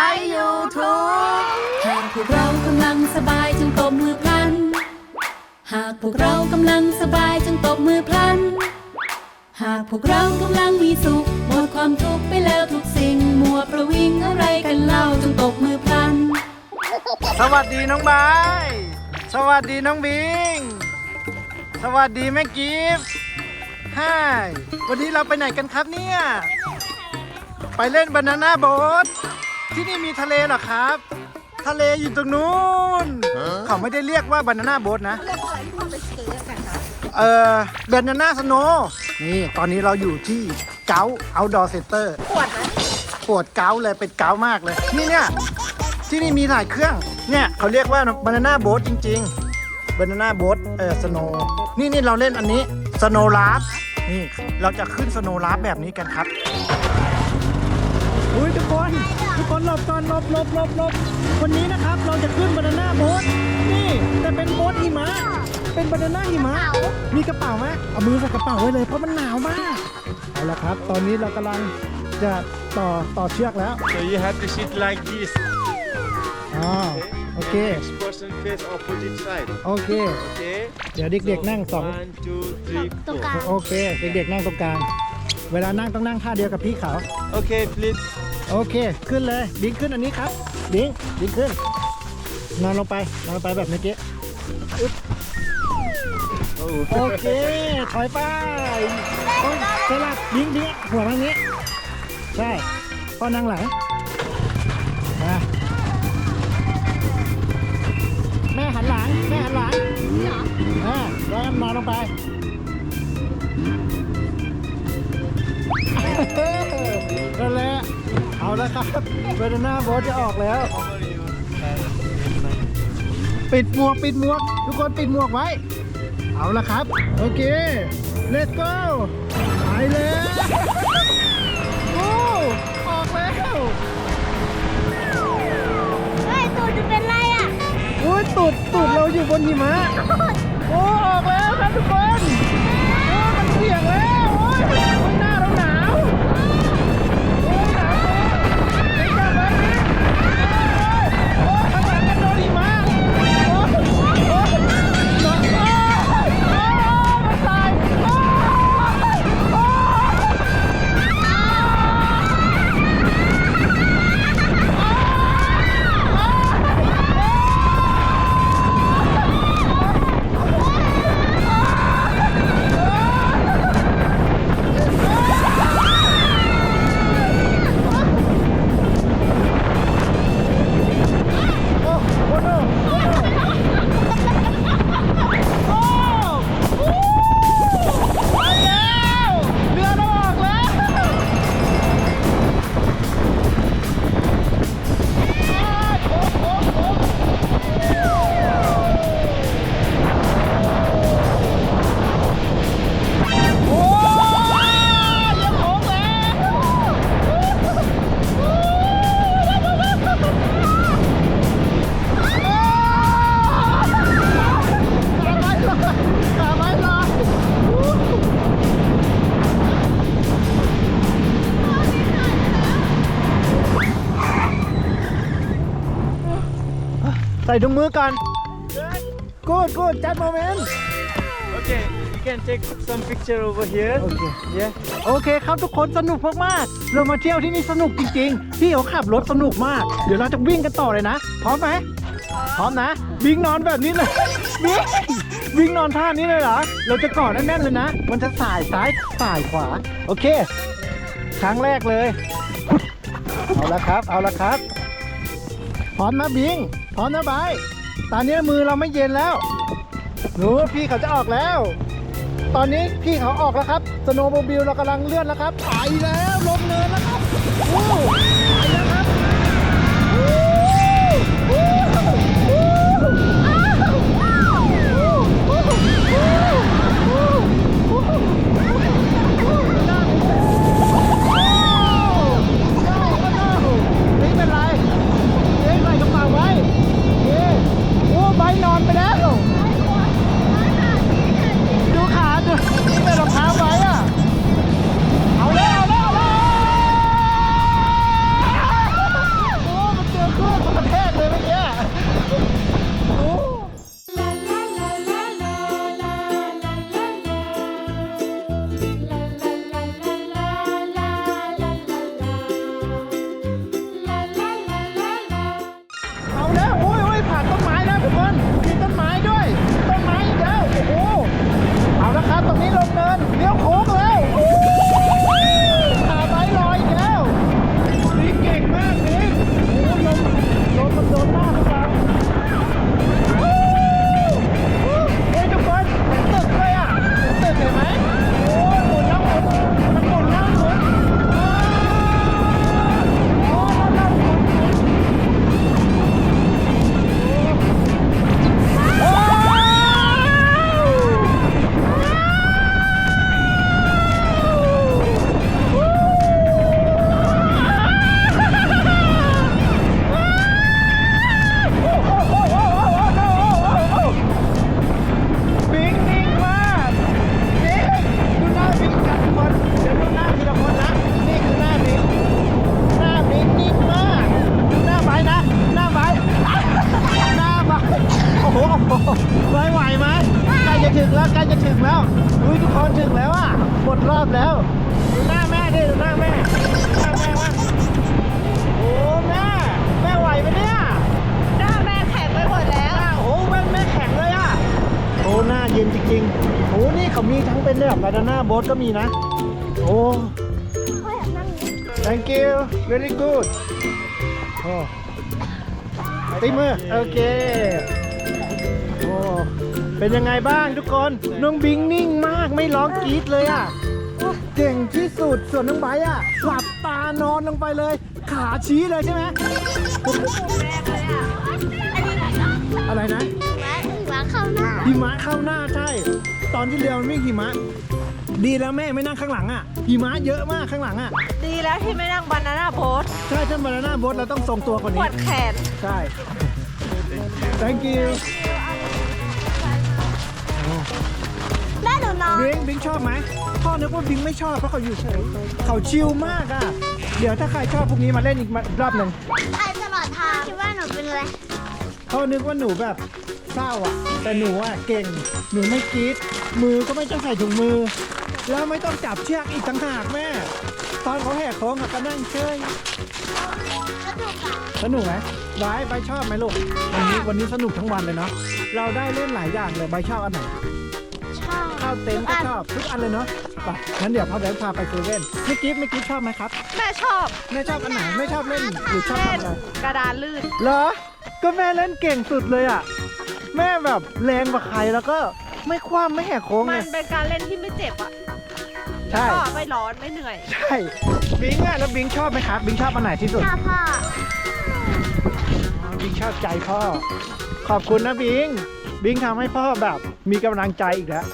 ายยูทูบหากพวกเรากำลังสบายจงตบมือพลัน หากพวกเรากำลังสบายจงตบมือพลัน หากพวกเรากำลังมีสุขหมดความทุกข์ไปแล้วทุกสิ่งมัวประวิงอะไรกันเล่าจงตบมือพลัน สวัสดีน้องบาย สวัสดีน้องบิง สวัสดีแม่กิฟต์ฮ่ายวันนี้เราไปไหนกันครับเนี่ย ไปเล่นบานาน่าโบ๊ท ที่นี่มีทะเลเหรอครับ ทะเลอยู่ตรงนู้น เขาไม่ได้เรียกว่าบานาน่าโบ๊ทนะเอ่อบานาน่าสโนนี่ ตอนนี้เราอยู่ที่เกาเอาดอร์เซนเตอร์ปวดนะปวดเกาต์เลยเป็นเกาต์มากเลย นี่เนี่ย ที่นี่มีหลายเครื่อง เนี่ยเขาเรียกว่าบานาน่าโบ๊ทจริงๆบานาน่าโบ๊ทเออสโนนี่นี่เราเล่นอันนี้สโนลาฟนี่เราจะขึ้นสโนลาฟแบบนี้กันครับอุ้ยทุกคน ทุกคนหลบก่อนหลบหลบหลบหลบคนนี้นะครับเราจะขึ้นบานาน่าโบ๊ทนี่แต่เป็นโบ๊ทหิมะเป็นบานาน่าหิมะมีกระเป๋าไหมเอามือใส่กระเป๋าไว้เลยเพราะมันหนาวมากเอาละครับ ตอนนี้เรากำลังจะต่อต่อเชือกแล้ว So you have to sit like this. อ๋อโอเค Each person face opposite side. โอเค Okay. เดี๋ยวเด็กๆนั่งสอง One, two, three, ตรง four. กลาง โอเค เด็กๆนั่งตรงกลาง เวลานั่งต้องนั่งท่าเดียวกับพี่เขา Okay, please. โอเค ขึ้นเลยบิงขึ้นอันนี้ครับบิงบิงขึ้น นอนลงไป นอนลงไปแบบเมื่อกี้อึ๊บโอเค ถอยไปสลับบิงบิงหัวทางนี้ ใช่พ่อนั่งหลังมาแม่หันหลัง แม่หันหลัง แล้วครับเบรนาโบทจะออกแล้ว ปิดหมวกปิดหมวก ทุกคนปิดหมวกไว้ เอาละครับ โอเค let's go ไปเลยโอ้ออกแล้วเฮ้ยตูดจะเป็นไรอะโอ้ยตุดตุดเราอยู่บนหิมะ โอ้ ออกแล้วครับทุกคน ส่ถุงมือก่อนกูดกูดจัดโมเมนต์ Okay, you can take some picture over here. โอเค Yeah. โอเคครับทุกคนสนุกมากๆเรามาเที่ยวที่นี่สนุกจริงๆ พี่เขาขับรถสนุกมาก เดี๋ยวเราจะวิ่งกันต่อเลยนะ พร้อมไหมพร้อมนะ วิ่งนอนแบบนี้เลยวิ่งวิ่งนอนท่านี้เลยเหรอ เราจะกอดแน่นๆเลยนะ มันจะสายซ้ายสายขวา โอเค ครั้งแรกเลย เอาละครับ เอาละครับ พร้อมนะบิง พร้อมนะบายตอนนี้มือเราไม่เย็นแล้วหนูพี่เขาจะออกแล้ว ตอนนี้พี่เขาออกแล้วครับสโนว์โมบิลเรากำลังเลื่อนแล้วครับไปแล้วลงเนินแล้วครับ nun. แล้วใกล้จะถึงแล้วอุ้ยทุกคนถึงแล้วอะหมดรอบแล้วดูหน้าแม่ดิดูหน้าแม่ดูหน้าแม่ว่าโอ้แม่แม่ไหวไหมเนี่ยหน้าแม่แข็งไปหมดแล้วหน้าโอ้แม่แม่แข็งเลยอะโอ้หน้าเย็นจริงๆโอ้นี่เขามีทั้งเป็นแบบบานาน่าโบ๊ทก็มีนะโอ้ thank you very good โอ้ตีมือโอเคโอ้ เป็นยังไงบ้างทุกคน น้องบิงนิ่งมากไม่ร้องกรี๊ดเลยอะเก่งที่สุดส่วนน้องไบร์ทอะหลับตานอนลงไปเลย ขาชี้เลยใช่ไหมอะไรนะหมาเข้าหน้าหิมะเข้าหน้าใช่ ตอนที่เรือมันวิ่งหิมะ ดีแล้วแม่ไม่นั่งข้างหลังอะหิมะเยอะมากข้างหลังอะ ดีแล้วที่ไม่นั่งบานาน่าโบ๊ทใช่ถ้าบานาน่าโบ๊ทเราต้องทรงตัวกว่าปนี้วดแขนใช่ thank you บิงบิงชอบไหมพ่อนึกว่าบิงไม่ชอบเพราะเขาอยู่เฉยเขาชิลมากอะ เดี๋ยวถ้าใครชอบพวกนี้มาเล่นอีกรอบหนึ่งไอตลอดทางคิดว่าหนูเป็นอะไรเขานึกว่าหนูแบบเศร้าอะ แต่หนูอะเก่ง หนูไม่กรีดมือก็ไม่ต้องใส่ถุงมือ แล้วไม่ต้องจับเชือกอีกต่างหากแม่ ตอนเขาแหกโค้งอะก็นั่งเฉยสนุกอะสนุกไหมไบร์ทไบร์ทชอบไหมลูก วันนี้วันนี้สนุกทั้งวันเลยเนาะ เราได้เล่นหลายอย่างเลยไบร์ทชอบอันไหน ชอบเข้าเต็นท์ก็ชอบทุกอันเลยเนาะไปงั้นเดี๋ยวพ่อแบงค์พาไปเซเว่นไม่กิฟไม่กิฟชอบไหมครับแม่ชอบแม่ชอบอันไหนไม่ชอบเล่นหรือชอบเล่นทำอะไรกระดานลื่นเหรอก็แม่เล่นเก่งสุดเลยอะแม่แบบแรงกว่าใครแล้วก็ไม่คว่ำไม่แหกโค้งมัไงนเป็นการเล่นที่ไม่เจ็บอะใช่ก็ไม่ร้อนไม่เหนื่อย ใช่บิงอะแล้วบิงชอบไหมครับบิงชอบอันไหนที่สุดชอบพ่ออ๋อบิงชอบใจพ่อ ขอบคุณนะบิง บิงทำให้พ่อแบบมีกำลังใจอีกแล้ว